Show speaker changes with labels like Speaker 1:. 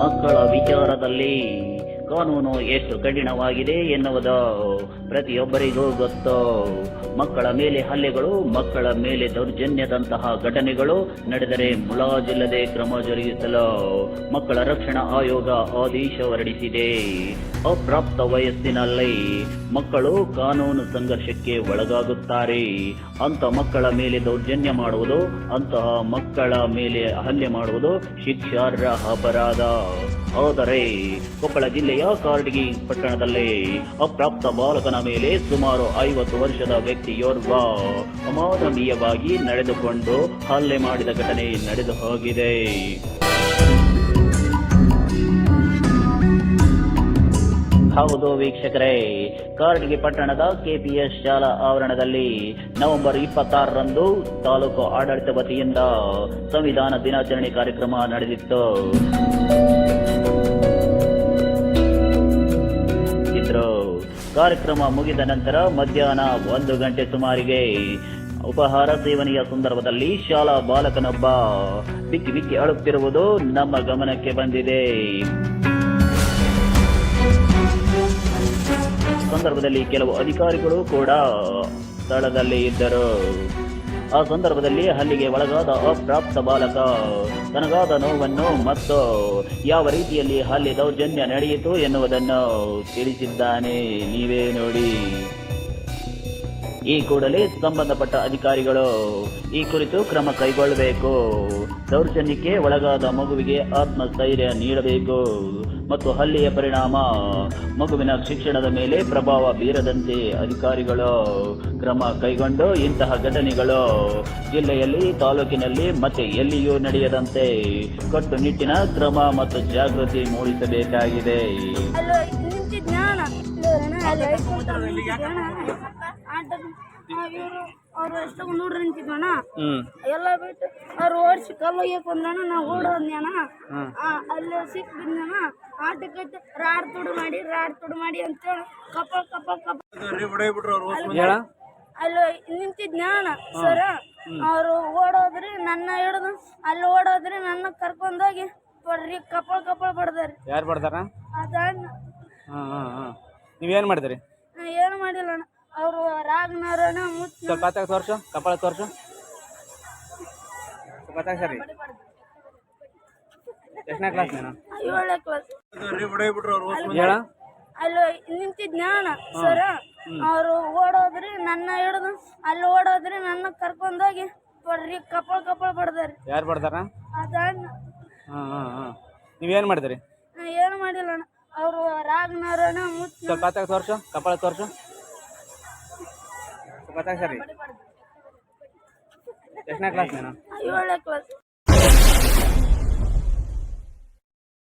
Speaker 1: ಮಕ್ಕಳ ವಿಚಾರದಲ್ಲಿ ಕಾನೂನು ಎಷ್ಟು ಕಠಿಣವಾಗಿದೆ ಎನ್ನುವುದು ಪ್ರತಿಯೊಬ್ಬರಿಗೂ ಗೊತ್ತು, ಮಕ್ಕಳ ಮೇಲೆ ಹಲ್ಲೆಗಳು, ಮಕ್ಕಳ ಮೇಲೆ ದೌರ್ಜನ್ಯದಂತಹ ಘಟನೆಗಳು ನಡೆದರೆ ಮುಲಾಜಿಲ್ಲದೆ ಕ್ರಮ ಜರುಗಿಸಲು ಮಕ್ಕಳ ರಕ್ಷಣಾ ಆಯೋಗ ಆದೇಶ ಹೊರಡಿಸಿದೆ. ಅಪ್ರಾಪ್ತ ವಯಸ್ಸಿನಲ್ಲಿ ಮಕ್ಕಳು ಕಾನೂನು ಸಂಘರ್ಷಕ್ಕೆ ಒಳಗಾಗುತ್ತಾರೆ. ಅಂತ ಮಕ್ಕಳ ಮೇಲೆ ದೌರ್ಜನ್ಯ ಮಾಡುವುದು, ಅಂತಹ ಮಕ್ಕಳ ಮೇಲೆ ಹಲ್ಲೆ ಮಾಡುವುದು ಶಿಕ್ಷಾರ್ಹ ಅಪರಾಧ. ಆದರೆ ಕೊಪ್ಪಳ ಜಿಲ್ಲೆಯ ಕಾರ್ಡಿಗಿ ಪಟ್ಟಣದಲ್ಲಿ ಅಪ್ರಾಪ್ತ ಬಾಲಕನ ಮೇಲೆ ಸುಮಾರು ಐವತ್ತು ವರ್ಷದ ವ್ಯಕ್ತಿಯೋರ್ವ ಅಮಾನವೀಯವಾಗಿ ನಡೆದುಕೊಂಡು ಹಲ್ಲೆ ಮಾಡಿದ ಘಟನೆ ನಡೆದು ಹೋಗಿದೆ. ಹೌದು ವೀಕ್ಷಕರೇ ಕಾರಟಗಿ ಪಟ್ಟಣದ ಕೆಪಿಎಸ್ ಶಾಲಾ ಆವರಣದಲ್ಲಿ ನವೆಂಬರ್ ಇಪ್ಪತ್ತಾರರಂದು ತಾಲೂಕು ಆಡಳಿತ ವತಿಯಿಂದ ಸಂವಿಧಾನ ದಿನಾಚರಣೆ ಕಾರ್ಯಕ್ರಮ ನಡೆದಿತ್ತು. ಕಾರ್ಯಕ್ರಮ ಮುಗಿದ ನಂತರ ಮಧ್ಯಾಹ್ನ ಒಂದು ಗಂಟೆ ಸುಮಾರಿಗೆ ಉಪಹಾರ ಸೇವನೆಯ ಸಂದರ್ಭದಲ್ಲಿ ಶಾಲಾ ಬಾಲಕನೊಬ್ಬ ಬಿಕ್ಕಿ ಬಿಕ್ಕಿ ಅಳುತ್ತಿರುವುದು ನಮ್ಮ ಗಮನಕ್ಕೆ ಬಂದಿದೆ. ಸಂದರ್ಭದಲ್ಲಿ ಕೆಲವು ಅಧಿಕಾರಿಗಳು ಕೂಡ ಸ್ಥಳದಲ್ಲಿ ಇದ್ದರು. ಆ ಸಂದರ್ಭದಲ್ಲಿ ಹಲ್ಲಿಗೆ ಒಳಗಾದ ಅಪ್ರಾಪ್ತ ಬಾಲಕ, ತನಗಾದ ನೋವನ್ನು ಮತ್ತು ಯಾವ ರೀತಿಯಲ್ಲಿ ಹಲ್ಲಿ ದೌರ್ಜನ್ಯ ನಡೆಯಿತು ಎನ್ನುವುದನ್ನು ತಿಳಿಸಿದ್ದಾನೆ. ನೀವೇ ನೋಡಿ. ಈ ಕೂಡಲೇ ಸಂಬಂಧಪಟ್ಟ ಅಧಿಕಾರಿಗಳು ಈ ಕುರಿತು ಕ್ರಮ ಕೈಗೊಳ್ಳಬೇಕು. ದೌರ್ಜನ್ಯಕ್ಕೆ ಒಳಗಾದ ಮಗುವಿಗೆ ಆತ್ಮಸ್ಥೈರ್ಯ ನೀಡಬೇಕು. ಮತ್ತು ಹಲ್ಲೆಯ ಪರಿಣಾಮ ಮಗುವಿನ ಶಿಕ್ಷಣದ ಮೇಲೆ ಪ್ರಭಾವ ಬೀರದಂತೆ ಅಧಿಕಾರಿಗಳು ಕ್ರಮ ಕೈಗೊಂಡು ಇಂತಹ ಘಟನೆಗಳು ಜಿಲ್ಲೆಯಲ್ಲಿ ತಾಲೂಕಿನಲ್ಲಿ ಮತ್ತೆ ಎಲ್ಲಿಯೂ ನಡೆಯದಂತೆ ಕಟ್ಟುನಿಟ್ಟಿನ ಕ್ರಮ ಮತ್ತು ಜಾಗೃತಿ ಮೂಡಿಸಬೇಕಾಗಿದೆ.
Speaker 2: ನಿಂತಿದ್ನ ಇವರು ಅವ್ರು ಎಷ್ಟೋ ನೋಡ್ರಿ ನಿಂತಿದ್ವಣ ಎಲ್ಲ ಬಿಟ್ಟು ಅವ್ರು ಓಡಿಸಿ ಕಲ್ಲು ಬಂದಣ ನಾ ಓಡೋದ್ನ್ಯಾನ ಅಲ್ಲಿ ಸಿಕ್ ಬಿದ್ನಣ ಆಟಕ್ಕೆ ರಾಡ್ ತುಡು ಮಾಡಿ ರಾಡ್ ತುಡು ಮಾಡಿ ಅಂತೇಳಿ ಕಪ ಕಪ ಕಪ
Speaker 3: ಹೇಳ.
Speaker 2: ಅಲ್ಲಿ ನಿಂತಿದ್ನ ಸರ. ಅವರು ಓಡೋದ್ರಿ ನನ್ನ ಹಿಡ್ದು ಅಲ್ಲಿ ಓಡೋದ್ರಿ ನನ್ನ ಕರ್ಕೊಂಡೋಗಿ ಬಡ್ರಿ ಕಪಲ್ ಕಪಲ್ ಬಡ್ದಾರಿ?
Speaker 3: ಯಾರು ಹಾಂ ಹಾಂ ನೀವೇನು ಮಾಡಿದ್ರಿ?
Speaker 2: ಏನು ಮಾಡಿಲ್ಲ ಅಣ್ಣ ಅವರು
Speaker 3: ಸ್ವಲ್ಪ ಹತ್ತಾಗ ತೋರ್ಸು ಕಪಾಳ ತೋರ್ಸು. ಸ್ವಲ್ಪ ಸರಿ. ಎಷ್ಟನೇ ಕ್ಲಾಸ್ ನೀನು?
Speaker 2: ಏಳನೇ ಕ್ಲಾಸ್
Speaker 3: ಹೇಳ.
Speaker 2: ಅಲ್ಲಿ ನಿಂತಿದ್ನ ಸರ. ಅವರು ಓಡೋದ್ರಿ ನನ್ನ ಹಿಡಿದು ಅಲ್ಲಿ ಓಡೋದ್ರಿ ನನ್ನ ಕರ್ಕೊಂಡೋಗಿ ಬಡ್ರಿ ಕಪಳ ಕಪಳ ಬಡ್ದಾರಿ
Speaker 3: ಯಾರು ಬಡ್ದಾರ?
Speaker 2: ಅದಣ್ಣ
Speaker 3: ಹಾಂ ಹಾಂ ಹಾಂ ನೀವೇನು ಮಾಡಿದ್ರಿ
Speaker 2: ಏನು ಮಾಡಿಲ್ಲ ಅಣ್ಣ ಅವರು ರಾಗ್ನಾರಣ ಮುತ್
Speaker 3: ಸ್ವಲ್ಪ ಹತ್ತಾಗ ತೋರ್ಸು ಕಪಾಳ ತೋರ್ಸು. ಸ್ವಲ್ಪ ಹತ್ತಾಗ ಸರಿ